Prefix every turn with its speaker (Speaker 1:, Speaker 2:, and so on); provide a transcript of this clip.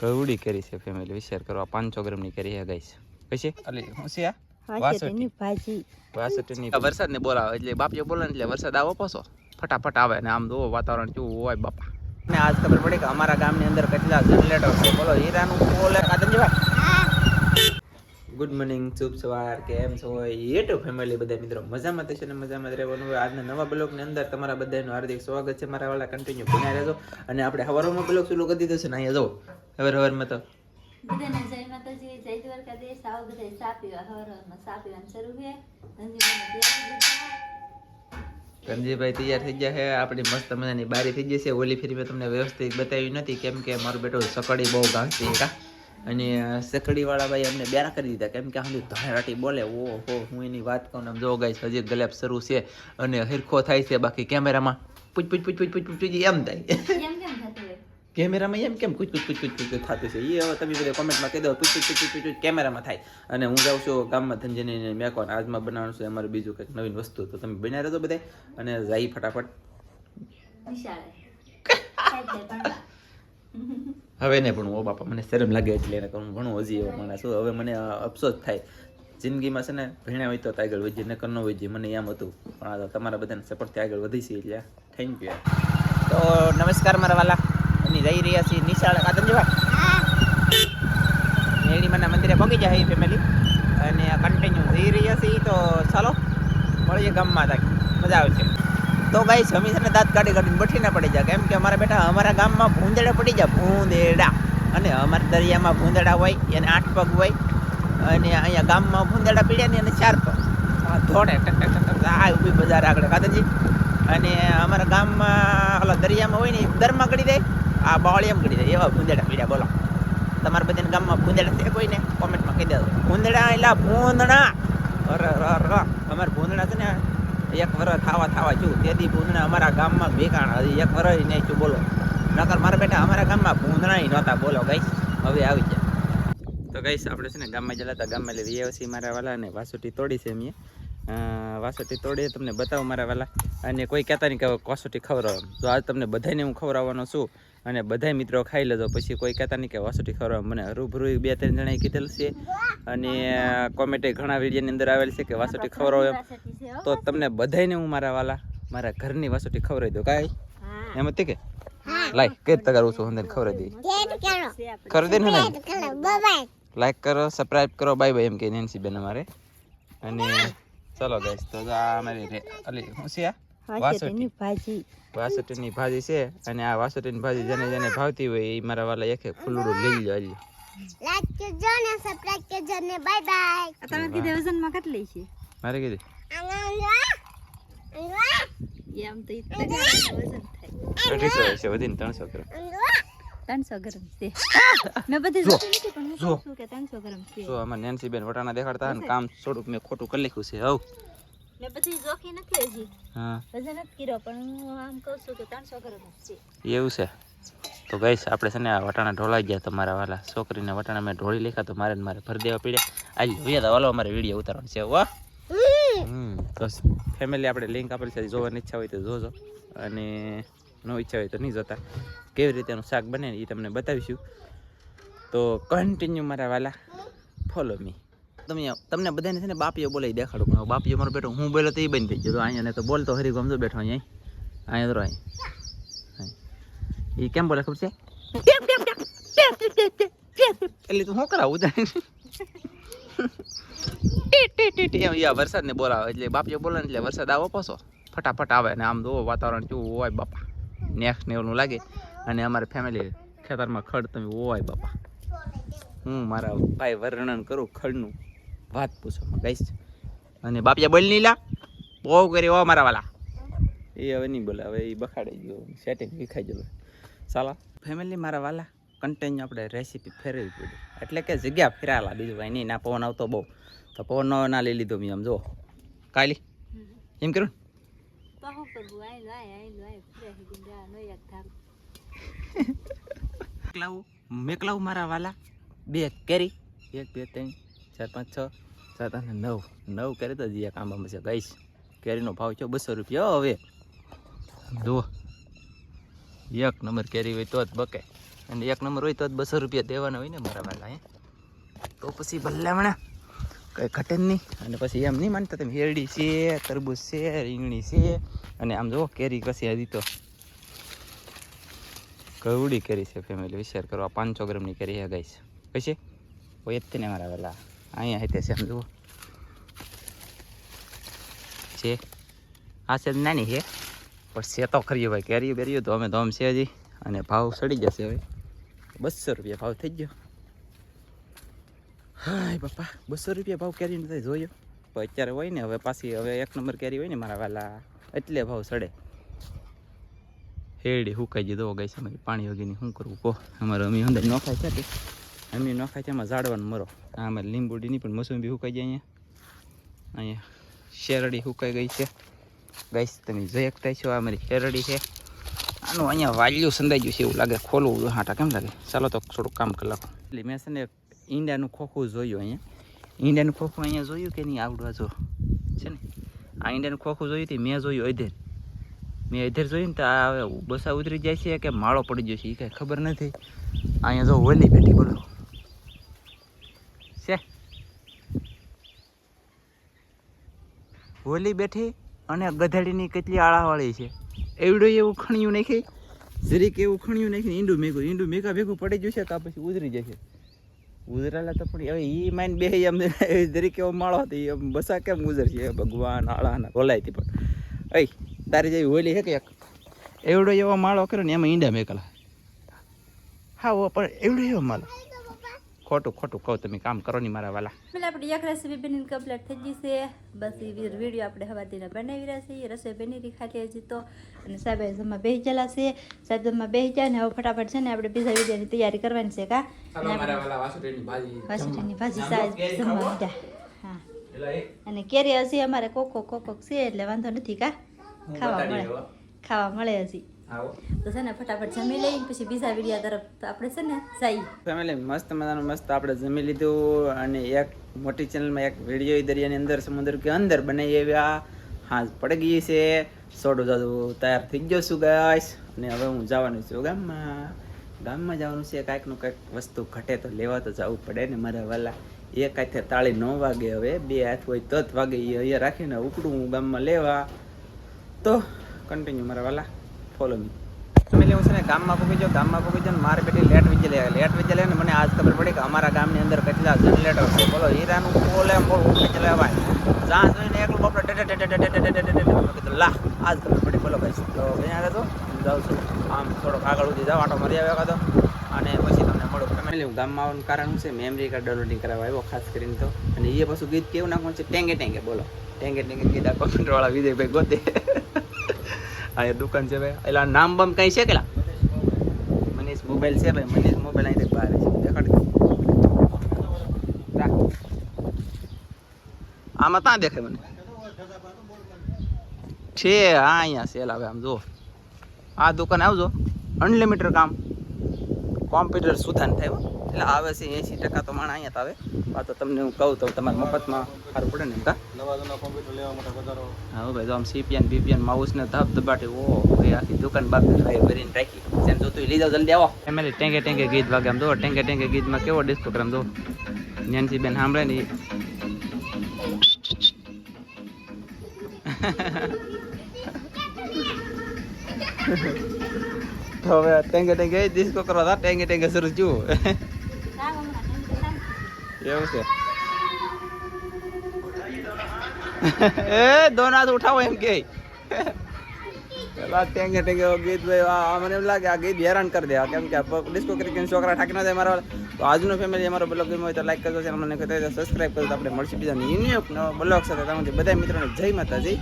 Speaker 1: કવડી કરી છે ફેમિલી વિચાર કરો. આ પાંચસો ગ્રામની કરી છે ગાઈસ. પછી અલી હું છે આ?
Speaker 2: વાસળીની ભાજી.
Speaker 1: વાસઠની વરસાદ ને બોલાવે એટલે બાપીએ બોલે ને એટલે વરસાદ આવો પાછો. ફટાફટ આવે ને આમ જુઓ વાતાવરણ કેવું હોય બાપા. ને આજ ખબર પડી કે અમારા ગામની અંદર કેટલા જનરેટર છે. બોલો હીરાનું બોલે કાદનજીભાઈ ગુડ મોર્નિંગ શુભ સવાર કેમ છો? યુટ્યુબ ફેમિલી બધા મિત્રો મજામાં થશે ને મજામાં જ રહેવાનું. હોય આજના નવા બ્લોગની અંદર તમારા બધાનું હાર્દિક સ્વાગત છે. મારા વાળા કન્ટિન્યુ બન્યા રહેજો અને આપણે હવારમાં બ્લોગ શરૂ કરી દીધો છે ને અહીંયા જો. હવાર હવારમાં તો.
Speaker 2: બધાને જય માતાજી જય દ્વારકાધીશ. આવો બધા ચા હવાર હવારમાં ચા શરૂ છે. ધનજીભાઈને તૈયાર
Speaker 1: તૈયાર થઈ ગયા છે. આપણી મસ્ત મજાની બારી થઈ ગઈ છે. ઓલી ફેરી મેં તમને વ્યવસ્થિત બતાવી નથી. કેમ કે મારો બેટો સકડી બહુ ઘાસતી કા અને સકડી વાળા ભાઈ અમને બેરા કરી દીધા કેમ કે આમ ધરાટી બોલે ઓ હો હું એની વાત કહું આમ જો ગાઈશ હજી ગલેપ શરૂ છે અને હિરખો થાય છે બાકી કેમેરામાં પૂછ પૂછ પૂછ પૂછ પૂછ પૂછ એમ થાય કેમેરામાં એમ કેમ કુચ કુચ કુચ કુચ કુચ થતું છે એ હવે તમે બધા કોમેન્ટમાં કહી દો કુચ કુચ કુચ કુચ કુચ કેમેરામાં થાય અને હું જાઉં છું ગામમાં મેં મેકોન આજમાં બનાવવાનું છે અમારું બીજું કંઈક નવીન વસ્તુ તો તમે બનાવી રહેજો બધા અને જાય ફટાફટ
Speaker 2: નિશાળે.
Speaker 1: હવે નહીં ભણવું બાપા, મને શરમ લાગે એટલે એને કહું ભણવું હજી એવો માણસ. છું હવે મને અફસોસ થાય. જિંદગીમાં છે ને, ભણ્યા હોય તો આગળ વધીએ, નકર ન વધીએ, મને એમ હતું. પણ આ તમારા બધાને સપોર્ટથી આગળ વધી છે એટલે થેન્ક યુ તો નમસ્કાર મારા વાલા. અને જઈ રહ્યા છીએ નિશાળ કાદનજીભાઈ મેળીમાના મંદિરે પહોંચી જાય ફેમિલી અને કન્ટિન્યુ જઈ રહ્યા છીએ તો ચાલો, મળીએ ગામમાં તાકી. મજા આવશે. તો ભાઈ સમીસને દાંત કાઢી કાઢીને બઠીને પડી જાય. કેમ કે અમારા બેટા અમારા ગામમાં ભૂંદડા પડી જાય, ભૂંદેડા. અને અમારા દરિયામાં ભૂંદડા હોય, એને આઠ પગ હોય, અને અહીંયા ગામમાં ભૂંદડા પીડ્યા ને એને ચાર પગ. ધોડે આ ઊભી બજાર આગળ. કાદરજી અને અમારા ગામમાં ઓલા દરિયામાં હોય ને દરમાં ગળી દે આ એમ ગળી દે એવા ભૂંદડા પીડ્યા, બોલો. તમારા બધાના ગામમાં ભૂંદડા છે કોઈને? કોમેન્ટમાં કહી દેજો. ભૂંદડા એટલે ભૂંદડા અરે અરે ભૂંદડા છે ને એક વર્ષ થાવા થાવા છું. તેથી ભૂંદડા અમારા ગામમાં ભેગાણ હજી એક વર્ષ નહીં છું બોલો. નકર મારા બેટા અમારા ગામમાં ભૂંદડા નહોતા બોલો ગઈશ હવે આવી જાય તો ગઈશ આપણે છે ને ગામમાં જલા હતા. ગામમાં એટલે વ્યવસી મારા વાલા ને વાસુટી તોડી છે મેં વાસુટી તોડી તમને બતાવું મારા વાલા. અને કોઈ કહેતા નહીં કે વાસુટી ખવડાવો. તો આજ તમને બધાને હું ખવડાવવાનો છું. અને બધાય મિત્રો ખાઈ લેજો. પછી કોઈ કહેતા નહીં કે વાસુટી ખવડાવો મને રૂબરૂ બે ત્રણ જણાએ કીધેલું છે. અને કોમેન્ટે ઘણા વિડીયોની અંદર આવેલ છે કે વાસુટી ખવડાવો
Speaker 2: છે.
Speaker 1: તો તમને બધાયને હું મારા વાલા મારા ઘરની વાસુટી ખવડાવી દઉં. કાંઈ? એમ હતી કે? લાઈક કઈ તગાર ઓછું અંદર ખવડાવી દઈ. ખરી. દે ને લાઈક કરો સબસ્ક્રાઇબ કરો. બાય બાય એમ કે નેન્સી બેન અમારે. અને ચલો ગાઈસ તો આ મારી અલી હું છે આ?
Speaker 2: વાસળીની ભાજી.
Speaker 1: વાસઠની ભાજી છે અને આ વાસઠની ભાજી જેને જેને ભાવતી હોય એ મારા વાલા એકે ખુલ્લુડું લઈ લો હાલી
Speaker 3: લાઈક કરજો ને સબસ્ક્રાઇબ કરજો ને બાય બાય
Speaker 2: તમે કીધું વજનમાં કેટલી છે?
Speaker 1: મારે કીધી.
Speaker 2: એમ તો વજન થાય.
Speaker 1: અઢીસો છે વધીને ત્રણસો ગ્રામ.
Speaker 2: ત્રણસો ગ્રામ છે. મેં બધી નથી પણ હું કહું છું કે ત્રણસો ગ્રામ છે.
Speaker 1: જો આમાં નેન્સી બેન વટાણા દેખાડતા ને કામ થોડુંક મેં ખોટું કરી લખ્યું છે હવ.
Speaker 2: મેં બધી જોખી નથી હજી.
Speaker 1: હા.
Speaker 2: વજન નથી કર્યો પણ હું આમ કહું છું કે ત્રણસો ગ્રામ છે.
Speaker 1: એવું છે? તો ગઈશ આપણે છે ને આ વટાણા ઢોળાઈ ગયા તમારા વાલા. છોકરીને વટાણા મેં ઢોળી લેખા તો મારે ને મારે ભરી દેવા પડ્યા. આજ જોઈએ તો વાલો અમારે વીડિયો ઉતારવાનો છે વાહ તો ફેમિલી આપણે લિંક આપેલી છે જોવાની ઈચ્છા હોય તો જોજો. અને ન ઈચ્છા હોય તો નહીં જોતા. કેવી રીતે એનું શાક બને એ તમને બતાવીશું. તો કન્ટિન્યુ મારા વાલા. ફોલો મી તમે તમને બધાને છે ને બાપીઓ બોલાવી દેખાડું પણ બાપીઓ મારો બેઠો હું બોલો તો એ બંધ થઈ ગયો. અહીંયા તો બોલતો હરી ગમતો બેઠો અહીંયા. અહીંયા તો અહીં એ કેમ બોલે ખબર છે? એટલે તું શું કરાવું એમ યા વરસાદને બોલાવે એટલે બાપીઓ બોલે એટલે વરસાદ આવો પાછો. ફટાફટ આવે ને આમ જોવો વાતાવરણ કેવું હોય બાપા. નેક્સ્ટ ને એવું લાગે. અને અમારી ફેમિલી ખેતરમાં ખડ તમે હોય બાપા. હું મારા ભાઈ વર્ણન કરું ખડનું. વાત પૂછો ગઈશ અને બાપિયા બોલ નહીં લા. બહુ કરી ઓ મારા વાલા. એ હવે નહીં બોલે હવે એ બખાડી ગયો. સેટિંગ વિખાઈ ગયો ચાલો ફેમિલી મારા વાલા કન્ટેન્યુ આપણે રેસીપી ફેરવી પડી. એટલે કે જગ્યા ફેરાયેલા બીજું ભાઈ નહીં. ના પવન આવતો બહુ. તો પવન નો ના લઈ લીધો મેં આમ જો. કાલી એમ કરું?
Speaker 2: તો શું કરવું આયલો આય આયલો આય ફરે હિગીન જા નો એક ધાર
Speaker 1: મેકલાવું મેકલાવું મારા વાલા. બે કેરી એક બે ત્રણ ચાર પાંચ છ સાત આઠ નવ નવ કરે તો જીયા કામમાં છે, ગઈશ. કેરીનો ભાવ છે બસો રૂપિયા. હવે. જુઓ એક નંબર કેરી હોય તો જ બકે. અને એક નંબર હોય તો જ બસો રૂપિયા દેવાના હોય ને મારા વાલા, હે. તો પછી ભલામણા કંઈ ઘટે નહીં. અને પછી એમ નહીં માનતા તમે, હેરડી છે તરબૂજ છે, રીંગણી છે. અને આમ જુઓ, કેરી કશી હજી તો. કવડી કેરી છે ફેમિલી વિચાર કરવા પાંચસો ગ્રામની કેરી હે, ગાઈશ. કશે હોય જ તેને મારા વાલા. અહીંયા હેતે છે આમ જુઓ છે. આ છે નાની છે, પણ છે તો ખરી ભાઈ. કેરી બેરીઓ તો અમે તો આમ છે હજી અને ભાવ સડી જશે હવે. બસો રૂપિયા ભાવ થઈ ગયો. હાય પપ્પા બસો રૂપિયા ભાવ કેરી નથી જોયો? પણ અત્યારે હોય ને, હવે પાછી હવે એક નંબર કેરી હોય ને, મારા વાલા, એટલે ભાવ સડે. હેડી, હુકાઈ દીધો ગઈ છે પાણી વગેરેની શું કરવું, કહો? અમારે અમી અંદર નોખાય છે તે નખાય એમાં ઝાડવાનું મરો. આ અમારે લીંબુડીની પણ મોસંબી સુકાઈ જાય અહીંયા. અહીંયા શેરડી સુકાઈ ગઈ છે. ગઈ તમે જોઈ શકતા છો, આ મારી શેરડી છે. આનું અહીંયા વાલ્યું સંદાઈ ગયું છે એવું લાગે, ખોલવું હાટા કેમ લાગે? ચાલો તો થોડુંક કામ કરી એટલે મેં છે ને ઈંડાનું ખોખું જોયું અહીંયા. ઈંડાનું ખોખું અહીંયા જોયું કે નહીં? આવડવા જો. છે ને? આ ઈંડાનું ખોખું જોયું હતી મેં જોયું અધેર. મેં અધેર જોયું ને તો આ બસા ઉતરી જાય છે કે માળો પડી ગયો છે એ કાંઈ ખબર નથી. અહીંયા જો હોલી બેઠી બોલો છે હોલી બેઠી અને ગધેડીની કેટલી આળાવાળી છે. એવડું એવું ઉખણ્યું નાખી, જરીક એવું ઉખણ્યું નાખીને ઈંડું મેઘું ઈંડું મેઘા ભેગું પડી જશે તો પછી ઉધરી જશે. ઉધરાલા તો પણ હવે એ માઇન બે એમ જરીક એવો માળો હતો એ બસા કેમ ઉધરશે? ભગવાન આળાના બોલાયતી પણ. અય, તારી જેવી હોલી હે કે એક એવડો એવો માળો કર્યો ને એમાં ઈંડા મેકલા. હા પણ એવડો એવો માળો. ખોટું ખોટું કહું તમે કામ કરો નહીં મારા વાલા.
Speaker 2: એટલે આપણે એક રેસીપી બનીને કમ્પ્લીટ થઈ ગઈ છે. બસ એ વીડિયો આપણે હવાતીને બનાવી રહ્યા છીએ. રસોઈ બની રહી ખાલી હજી તો. અને સાહેબ જમવા બેસી ગયેલા છે. સાહેબ જમવા બેસી જાય ને હવે ફટાફટ છે ને આપણે બીજા વિડીયોની તૈયારી કરવાની છે કા? વાસુટીની ભાજી સાહેબ જમવા મીઠા હા. અને કેરી હજી અમારે કોકો કોકો છે એટલે વાંધો નથી કા? ખાવા મળે. ખાવા મળે હજી. તો છે ને ફટાફટ જમી લઈ પછી બીજા વિડિયા તરફ આપણે છે ને જઈએ.
Speaker 1: ફેમિલી મસ્ત મજાનું મસ્ત આપણે જમી લીધું અને એક મોટી ચેનલમાં એક વીડિયો દરિયાની અંદર સમુદ્ર કે અંદર બનાવી આવ્યા. હા પડી ગઈ છે. સોડું જાદું તૈયાર થઈ ગયો છું ગાઈસ અને હવે હું જવાનું છું ગામમાં. ગામમાં જવાનું છે કાંઈકનું કાંઈક વસ્તુ ઘટે તો લેવા તો જવું પડે ને મારા વાલા. એક હાથે તાળી ન વાગે હવે બે હાથ હોય તો જ વાગે. એ અહીંયા રાખીને ઉપડું હું ગામમાં લેવા. તો કન્ટિન્યુ મારા વાલા. ફોલો મી ફેમિલી હું છે ને ગામમાં પૂકી જો ગામમાં પૂકી જાઉં મારે પેટી લેટ વીજે લે લેટ વીજે લે ને મને આજ ખબર પડી કે અમારા ગામની અંદર કેટલા જનરેટર છે બોલો હીરાનું કોલ એમ બોલ ઉઠી ચલાવાય જ્યાં જોઈને એકલું બાપડે Tait Tait Tait Tait Tait કીધું લા આજ ખબર પડી બોલો ભાઈ તો અહીંયા રહેતો જાઉં છું આમ થોડોક આગળ ઉધી જાઉં આટો મારી આવ્યો કાતો અને પછી તમને મળું ફેમિલી હું ગામમાં આવવાનું કારણ છે મેમરી કાર્ડ ડાઉનલોડિંગ કરાવવા આવ્યો ખાસ કરીને તો અને એ પાછું ગીત કેવું નાખવાનું છે ટેંગે ટેંગે બોલો ટેંગે ટેંગે ગીત આ કોમ્પ્યુટરવાળા વિજયભાઈ ગોતે અહીંયા દુકાન છે ભાઈ. એટલે નામ બમ કઈ છે કેલા? મનીષ મોબાઈલ છે ભાઈ. મનીષ મોબાઈલ અહીંથી બહાર છે. દેખાડી. આમાં ત્યાં દેખાય મને. છે, હા, અહીંયા સેલ આવે. આમ જુઓ. આ દુકાન આવજો. અનલિમિટેડ કામ. કોમ્પ્યુટર સુધાન થાય. એટલે આવે છે એંસી ટકા તો માણા અહીંયા તો આવે. આ તો તમને હું કહું તો તમારે મફતમાં સારું પડે ને કા? હા ભાઈ તો આમ સીપીએન બીપીએન માઉસ ને ધબ ધબાટી ઓ ભાઈ આખી દુકાન બાપ ભરીને રાખી. જેમ જો તું લઈ જાવ જલ્દી આવો. ફેમિલી ટેંગે ટેંગે ગીત વાગે આમ જો ટેંગે ટેંગે ગીતમાં કેવો ડિસ્કો કરે આમ જો. નેન્સી બેન સાંભળે ને. તો હવે ટેંગે ટેંગે ડિસ્કો કરવા હતા ટેંગે ટેંગે શરૂ થયું. એવું છે. એ દોનાથ ઉઠાવો એમ કે. પેલા ટેંગે ટેંગે ગીત ભાઈ, આ મને એમ લાગે આ ગીત હેરાન કરી દે. આ કેમ કે ડિસ્કો કરીને છોકરા ઠાકી ના જાય મારા તો આજનો ફેમિલી અમારો બ્લોગ ગમ્યો હોય તો લાઈક કરજો ચેનલ મને કહેતા સબસ્ક્રાઈબ કરજો આપણે મળશે બીજા યુનિક બ્લોગ સાથે. તમે બધા મિત્રોને જય માતાજી.